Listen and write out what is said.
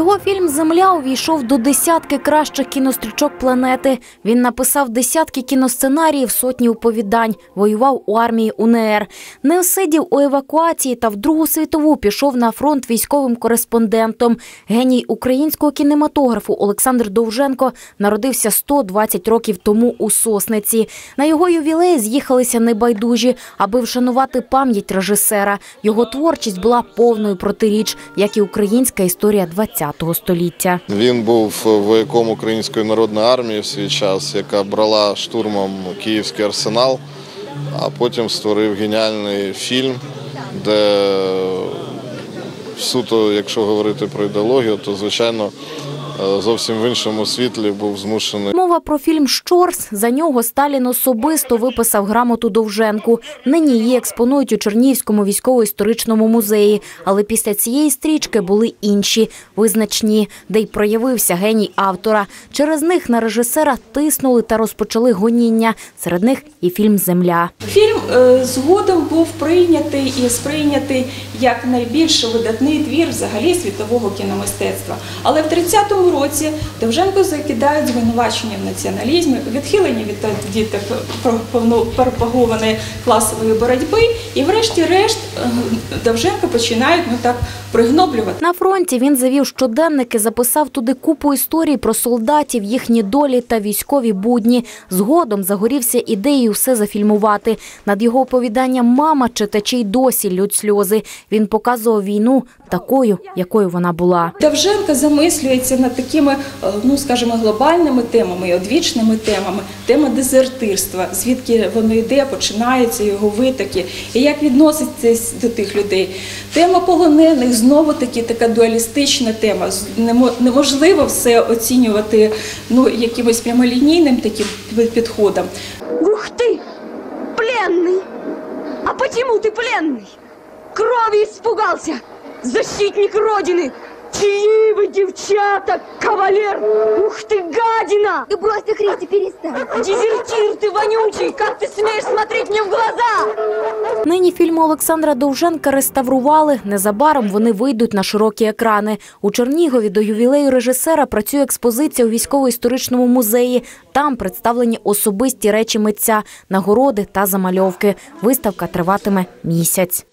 Його фільм Земля увійшов до десятки кращих кінострічок планети. Він написав десятки кіносценаріїв, сотні оповідань, воював у армії УНР. Не осидів у евакуації та в Другу світову пішов на фронт військовим кореспондентом. Геній українського кінематографу Олександр Довженко народився 120 років тому у Сосниці. На його ювілей з'їхалися небайдужі, аби вшанувати пам'ять режисера. Його творчість була повною протиріч, як і українська історія ХХ століття. Він був вояком Української народної армії в свій час, яка брала штурмом Київський арсенал, а потім створив геніальний фільм, де суто, якщо говорити про ідеологію, то звичайно е, зовсім в іншому світлі був змушений. Про фільм Щорс. За нього Сталін особисто виписав грамоту Довженку. Нині її експонують у Чернігівському військово-історичному музеї. Але після цієї стрічки були інші, визначні, де й проявився геній автора. Через них на режисера тиснули та розпочали гоніння. Серед них і фільм Земля. Фільм е, згодом був прийнятий і сприйнятий як найбільш видатний твір взагалі світового кіномистецтва. Але в 30-му році Довженко закидають звинувачення в націоналізмі, відхилення від так пропагованої класової боротьби, і врешті-решт е, Довженко починають ну так пригноблювати. На фронті він завів щоденники, записав туди купу історій про солдатів, їхні долі та військові будні. Згодом загорівся ідеєю все зафільмувати. Над його оповіданням мама читачі й досі лють сльози. Він показував війну такою, якою вона була. Довженко замислюється над такими, е, ну скажімо, глобальними темами, і одвічними темами. Тема дезертирства, звідки воно йде, починаються його витоки, і як відноситься до тих людей. Тема полонених знову таки така дуалістична тема. З- немо- Неможливо все оцінювати ну якимось прямолінійним таким підходом. Ух ты! Пленный! А почему ты пленный? Крови испугался! Защитник Родины! Чьи вы, девчата, кавалер! Ух ты, гадина! Да брось ты, Христи, перестань. Дезертир ты вонючий! Как ты смеешь смотреть мне в глаза? Нині фільми Олександра Довженка реставрували. Незабаром вони вийдуть на широкі екрани. У Чернігові до ювілею режисера працює експозиція у військово-історичному музеї. Там представлені особисті речі митця, нагороди та замальовки. Виставка триватиме місяць.